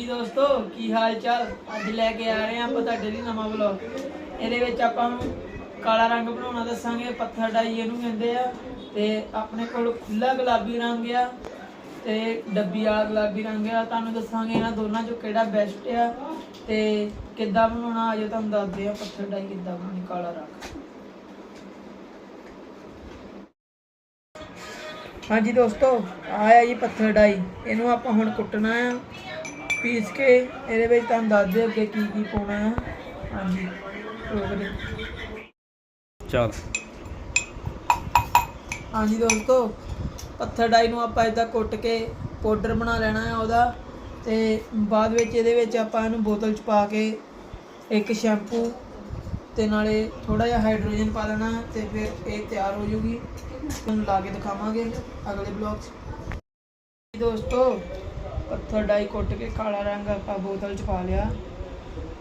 ਹਾਂਜੀ ਦੋਸਤੋ, ਕੀ ਹਾਲ ਚਾਲ ਅੱਜ ਲੈ ਕੇ ਆ ਰਹੇ ਹਾਂ ਆਪਾਂ ਤੁਹਾਡੇ ਲਈ ਨਵਾਂ ਵਲੌਗ ਇਹਦੇ ਵਿੱਚ ਆਪਾਂ ਨੂੰ ਕਾਲਾ ਰੰਗ ਬਣਾਉਣਾ ਦੱਸਾਂਗੇ, ਪੱਥਰ ਡਾਈ ਇਹਨੂੰ ਕਹਿੰਦੇ ਆ। ਤੇ ਆਪਣੇ ਕੋਲ ਖੁੱਲਾ ਗੁਲਾਬੀ ਰੰਗ ਆ ਤੇ ਡੱਬੀ ਵਾਲਾ ਗੁਲਾਬੀ ਰੰਗ ਆ। ਤੁਹਾਨੂੰ ਦੱਸਾਂਗੇ ਇਹਨਾਂ ਦੋਨਾਂ ਚੋਂ ਕਿਹੜਾ ਬੈਸਟ ਆ ਤੇ ਕਿੱਦਾਂ ਬਣਾਉਣਾ, ਆਜੋ ਤੁਹਾਨੂੰ ਦੱਸਦੇ ਆ ਪੱਥਰ ਡਾਈ ਕਿੱਦਾਂ ਬਣਾਉਣੀ, ਕਾਲਾ ਰੰਗ। ਹਾਂਜੀ ਦੋਸਤੋ ਆਇਆ ਜੀ ਪੱਥਰ ਡਾਈ। ਇਹਨੂੰ ਆਪਾਂ ਹੁਣ ਕੁੱਟਣਾ ਆ। ਪੀਸ ਕੇ ਇਹਦੇ ਵਿੱਚ ਤੁਹਾਨੂੰ ਦੱਸ ਦੇ ਅੱਗੇ ਕੀ ਕੀ ਪਾਉਣਾ ਆ ਹਾਂਜੀ ਰੋਕ ਦੇ। ਚੱਲ। ਹਾਂਜੀ ਦੋਸਤੋ ਪੱਥਰ ਡਾਈ ਨੂੰ ਆਪਾਂ ਇਦਾਂ ਕੁੱਟ ਕੇ ਪਾਊਡਰ ਬਣਾ ਲੈਣਾ ਹੈ ਉਹਦਾ ਤੇ ਬਾਅਦ ਵਿੱਚ ਇਹਦੇ ਵਿੱਚ ਆਪਾਂ ਇਹਨੂੰ ਬੋਤਲ 'ਚ ਪਾ ਕੇ ਇੱਕ ਸ਼ੈਂਪੂ ਤੇ ਨਾਲੇ ਥੋੜਾ ਜਿਹਾ ਹਾਈਡਰੋਜਨ ਪਾ ਲੈਣਾ ਹੈ ਤੇ ਫਿਰ ਇਹ ਤਿਆਰ ਹੋ ਜੂਗੀ। ਤੁਹਾਨੂੰ ਲਾ ਕੇ ਦਿਖਾਵਾਂਗੇ ਅਗਲੇ ਬਲੌਗ 'ਚ। ਦੋਸਤੋ ਪੱਥਰ ਡਾਈ ਕੁੱਟ ਕੇ ਕਾਲਾ ਰੰਗ ਆਪਾਂ ਬੋਤਲ 'ਚ ਪਾ ਲਿਆ।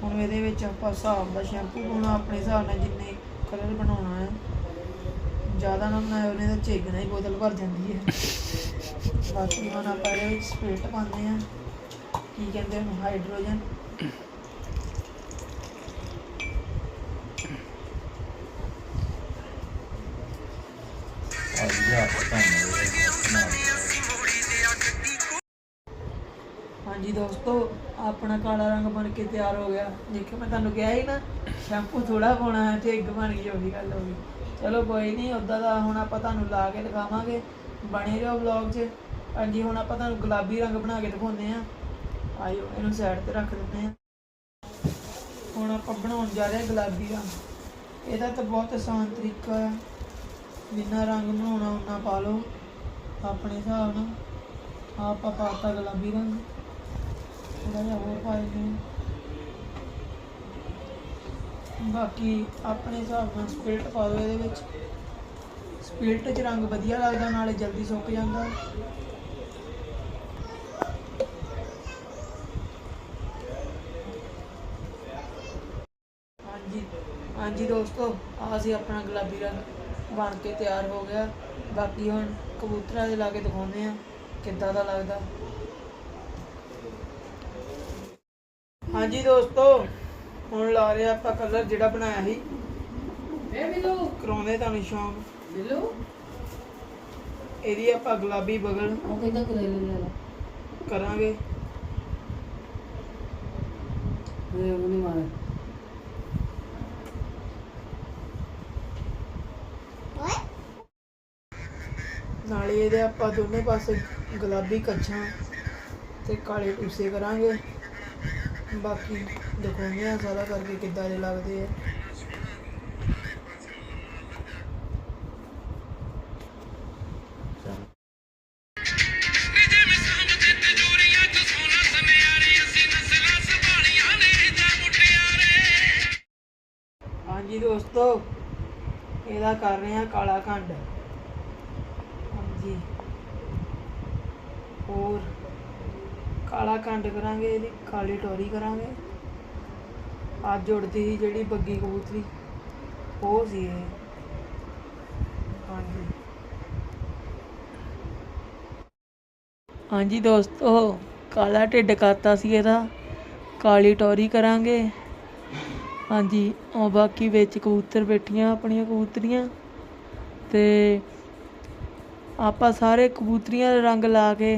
ਹੁਣ ਇਹਦੇ ਵਿੱਚ ਆਪਾਂ ਹਿਸਾਬ ਦਾ ਸ਼ੈਂਪੂ ਪਾਉਣਾ, ਆਪਣੇ ਹਿਸਾਬ ਨਾਲ ਜਿੰਨੇ ਕਲਰ ਬਣਾਉਣਾ ਹੈ। ਜ਼ਿਆਦਾ ਨਾ ਬਣਾਇਓ ਨਹੀਂ ਤਾਂ ਝੇਗਣਾ ਹੀ ਬੋਤਲ ਭਰ ਜਾਂਦੀ ਹੈ। ਬਾਕੀ ਹੁਣ ਆਪਾਂ ਇਹਦੇ ਵਿੱਚ ਸਪਿਰਟ ਪਾਉਂਦੇ ਆ ਕੀ ਕਹਿੰਦੇ ਉਹਨੂੰ? ਹਾਈਡਰੋਜਨ ਅੱਜ ਜਾ ਪਤਾ ਹਾਂਜੀ ਦੋਸਤੋ, ਆਪਣਾ ਕਾਲਾ ਰੰਗ ਬਣ ਕੇ ਤਿਆਰ ਹੋ ਗਿਆ। ਦੇਖੋ ਮੈਂ ਤੁਹਾਨੂੰ ਕਿਹਾ ਹੀ ਨਾ, ਸ਼ੈਂਪੂ ਥੋੜਾ ਪਾਉਣਾ ਹੈ ਝਿੱਗ ਬਣ ਗਈ, ਉਹੀ ਗੱਲ ਹੋ ਗਈ। ਚਲੋ ਕੋਈ ਨਹੀਂ ਉਦਾਂ ਦਾ ਹੁਣ ਆਪਾਂ ਤੁਹਾਨੂੰ ਲਾ ਕੇ ਦਿਖਾਵਾਂਗੇ। ਬਣੇ ਰਹੋ ਵਲੌਗ 'ਚ। ਹਾਂਜੀ, ਹੁਣ ਆਪਾਂ ਤੁਹਾਨੂੰ ਗੁਲਾਬੀ ਰੰਗ ਬਣਾ ਕੇ ਦਿਖਾਉਂਦੇ ਆ ਆਇਓ, ਇਹਨੂੰ ਸਾਈਡ ਤੇ ਰੱਖ ਦਿੰਦੇ ਆ ਹੁਣ ਆਪਾਂ ਬਣਾਉਣ ਜਾ ਰਹੇ ਹਾਂ ਗੁਲਾਬੀ ਰੰਗ। ਇਹਦਾ ਤਾਂ ਬਹੁਤ ਆਸਾਨ ਤਰੀਕਾ ਹੈ। ਜਿੰਨਾ ਰੰਗ ਬਣਾਉਣਾ ਉਨਾ ਪਾ ਲਓ। ਆਪਣੇ ਹਿਸਾਬ ਨਾਲ। ਆਹ ਆਪਾਂ ਪਾਤਾ ਗੁਲਾਬੀ ਰੰਗ। ਥੋੜਾ ਜਿਹਾ ਹੋਰ ਪਾ ਦਿੰਦੇ ਬਾਕੀ ਆਪਣੇ ਹਿਸਾਬ ਨਾਲ ਸਪਿਰਟ ਪਾ ਦਿਓ ਇਹਦੇ ਵਿੱਚ। ਸਪਿਰਟ 'ਚ ਰੰਗ ਵਧੀਆ ਲੱਗਦਾ, ਨਾਲੇ ਜਲਦੀ ਸੁੱਕ ਜਾਂਦਾ। ਹਾਂਜੀ ਹਾਂਜੀ ਦੋਸਤੋ, ਆਹ ਸੀ ਆਪਣਾ ਗੁਲਾਬੀ ਰੰਗ ਬਣ ਕੇ ਤਿਆਰ ਹੋ ਗਿਆ। ਬਾਕੀ ਹੁਣ ਕਬੂਤਰਾਂ ਦੇ ਲਾ ਕੇ ਦਿਖਾਉਂਦੇ ਆ ਕਿੱਦਾਂ ਦਾ ਲੱਗਦਾ। ਹਾਂਜੀ ਦੋਸਤੋ ਹੁਣ ਲਾ ਰਿਹਾ ਆਪਾਂ ਕਲਰ ਜਿਹੜਾ ਬਣਾਇਆ ਸੀ। ਵੇ ਬਿੱਲੂ ਕਰਾਉਂਦੇ ਤੁਹਾਨੂੰ ਸ਼ੌਂਕ। ਬਿੱਲੂ ਇਹਦੀ ਆਪਾਂ ਗੁਲਾਬੀ ਬਗਲ ਉਹ ਕਹਿੰਦਾ ਕਰੇ ਲੈ ਲੈ। ਕਰਾਂਗੇ। ਉਹ ਨਹੀਂ ਮਾਰ। ਨਾਲੇ ਇਹਦੇ ਆਪਾਂ ਦੋਨੇ ਪਾਸੇ ਗੁਲਾਬੀ ਕੱਛਾਂ ਤੇ ਕਾਲੇ ਟੂਸੇ ਕਰਾਂਗੇ। ਬਾਕੀ ਦਿਖਾਉਂਦੇ ਆ ਸਾਰਾ ਕਰਕੇ ਕਿੱਦਾਂ ਦੇ ਲੱਗਦੇ ਆ। ਹਾਂਜੀ ਦੋਸਤੋ, ਇਹਦਾ ਕਰ ਰਹੇ ਆ ਕਾਲਾ ਖੰਡ। ਹਾਂਜੀ। ਹੋਰ? ਕਾਲਾ ਕੰਡ ਕਰਾਂਗੇ, ਇਹਦੀ ਕਾਲੀ ਟੋਰੀ ਕਰਾਂਗੇ। ਅੱਜ ਉੜਦੀ ਸੀ ਜਿਹੜੀ ਬੱਗੀ ਕਬੂਤਰੀ। ਉਹ ਸੀ ਇਹ। ਹਾਂਜੀ। ਹਾਂਜੀ ਦੋਸਤੋ, ਕਾਲਾ ਢਿੱਡ ਕਰਤਾ ਸੀ ਇਹਦਾ। ਕਾਲੀ ਟੋਰੀ ਕਰਾਂਗੇ। ਹਾਂਜੀ, ਉਹ ਬਾਕੀ ਵਿੱਚ ਕਬੂਤਰ ਬੈਠੀਆਂ ਆਪਣੀਆਂ ਕਬੂਤਰੀਆਂ। ਤੇ ਆਪਾਂ ਸਾਰੇ ਕਬੂਤਰੀਆਂ ਦੇ ਰੰਗ ਲਾ ਕੇ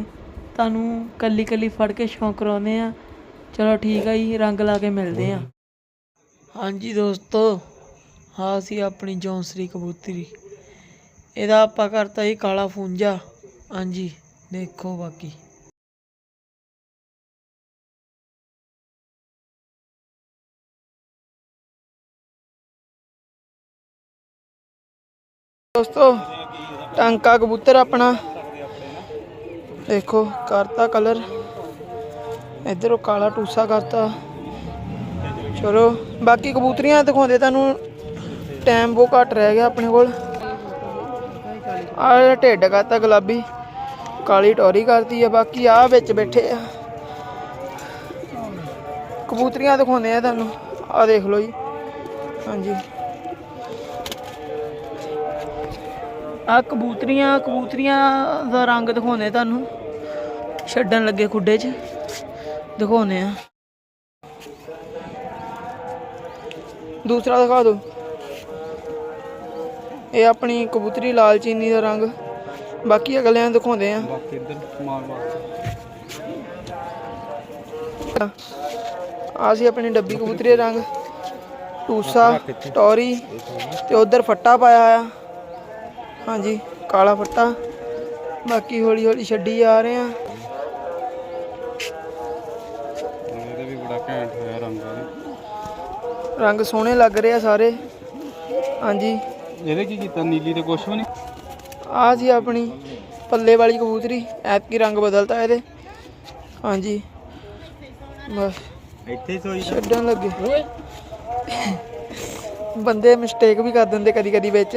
ਤੁਹਾਨੂੰ ਕੱਲੀ ਕੱਲੀ ਫੜ ਕੇ ਸ਼ੌਂਕ ਕਰਾਉਂਦੇ ਆ। ਚਲੋ ਠੀਕ ਆ ਜੀ, ਰੰਗ ਲਾ ਕੇ ਮਿਲਦੇ ਆ। ਹਾਂਜੀ ਦੋਸਤੋ ਹਾਂ ਸੀ ਆਪਣੀ ਜੌਂਸਰੀ ਕਬੂਤਰੀ। ਇਹਦਾ ਆਪਾਂ ਕਰਤਾ ਜੀ ਕਾਲਾ ਫੂੰਜਾ। ਹਾਂਜੀ, ਦੇਖੋ ਬਾਕੀ। ਦੋਸਤੋ, ਟਾਂਕਾ ਕਬੂਤਰ ਆਪਣਾ। ਦੇਖੋ ਕਰਤਾ ਕਲਰ ਇਧਰੋਂ ਕਾਲਾ ਟੂਸਾ ਕਰਤਾ। ਚਲੋ, ਬਾਕੀ ਕਬੂਤਰੀਆਂ ਦਿਖਾਉਂਦੇ ਤੁਹਾਨੂੰ ਟਾਈਮ ਬਹੁਤ ਘੱਟ ਰਹਿ ਗਿਆ ਆਪਣੇ ਕੋਲ। ਆਹ ਢਿੱਡ ਕਰਤਾ ਗੁਲਾਬੀ, ਕਾਲੀ ਟੋਰੀ ਕਰਤੀ ਆ, ਬਾਕੀ ਆ ਵਿੱਚ ਬੈਠੇ ਆ। ਕਬੂਤਰੀਆਂ ਦਿਖਾਉਂਦੇ ਆ ਤੁਹਾਨੂੰ ਆ ਦੇਖ ਲਓ ਜੀ। ਹਾਂਜੀ। ਆ ਕਬੂਤਰੀਆਂ ਕਬੂਤਰੀਆਂ ਦਾ ਰੰਗ ਦਿਖਾਉਂਦੇ ਤੁਹਾਨੂੰ। ਛੱਡਣ ਲੱਗੇ ਖੁੱਡੇ 'ਚ। ਦਿਖਾਉਨੇ ਆ ਦੂਸਰਾ ਦਿਖਾ ਦਿਓ। ਇਹ ਆਪਣੀ ਕਬੂਤਰੀ ਲਾਲ ਚੀਨੀ ਦਾ ਰੰਗ। ਬਾਕੀ ਅਗਲਿਆਂ ਨੂੰ ਦਿਖਾਉਂਦੇ ਆ ਬਾਕੀ ਇੱਧਰ ਆ ਸੀ ਆਪਣੀ ਡੱਬੀ ਕਬੂਤਰੀ ਦਾ ਰੰਗ। ਟੂਸਾ ਟੌਰੀ ਤੇ ਉਧਰ ਫੱਟਾ ਪਾਇਆ ਆ ਹਾਂਜੀ ਕਾਲਾ ਫੱਟਾ। ਬਾਕੀ ਹੌਲੀ ਹੌਲੀ ਛੱਡੀ ਜਾ ਰਹੇ ਆ ਰੰਗ ਸੋਹਣੇ ਲੱਗ ਰਹੇ ਆ ਸਾਰੇ। ਹਾਂਜੀ। ਇਹਦੇ ਕੀ ਕੀਤਾ? ਨੀਲੀ ਤੇ ਕੁਛ ਵੀ ਨਹੀਂ? ਆ ਸੀ ਆਪਣੀ ਪੱਲੇ ਵਾਲੀ ਕਬੂਤਰੀ। ਐਤਕੀ ਰੰਗ ਬਦਲਤਾ ਇਹਦੇ। ਹਾਂਜੀ। ਬਸ। ਇੱਥੇ ਸੋਈ ਛੱਡਣ ਲੱਗੇ। ਬੰਦੇ ਮਿਸਟੇਕ ਵੀ ਕਰ ਦਿੰਦੇ ਕਦੀ ਕਦੀ ਵਿੱਚ।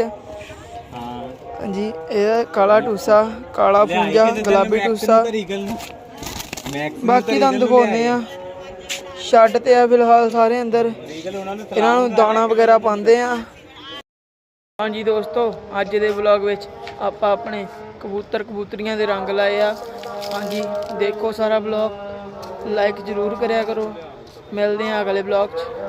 ਹਾਂਜੀ ਇਹਦਾ ਕਾਲਾ ਟੂਸਾ ਕਾਲਾ ਪੂੰਜਾ ਗੁਲਾਬੀ ਟੂਸਾ। ਬਾਕੀ ਤੁਹਾਨੂੰ ਦਿਖਾਉਂਦੇ ਆ ਛੱਡ ਤੇ ਆ ਫਿਲਹਾਲ ਸਾਰੇ ਅੰਦਰ। ਇਹਨਾਂ ਨੂੰ ਦਾਣਾ ਵਗੈਰਾ ਪਾਉਂਦੇ ਆ। ਹਾਂਜੀ ਦੋਸਤੋ, ਅੱਜ ਦੇ ਵਲੌਗ ਵਿੱਚ ਆਪਾਂ ਆਪਣੇ ਕਬੂਤਰ ਕਬੂਤਰੀਆਂ ਦੇ ਰੰਗ ਲਾਏ ਆ। ਹਾਂਜੀ, ਦੇਖੋ ਸਾਰਾ ਵਲੌਗ। ਲਾਈਕ ਜ਼ਰੂਰ ਕਰਿਆ ਕਰੋ। ਮਿਲਦੇ ਆ ਅਗਲੇ ਵਲੌਗ 'ਚ।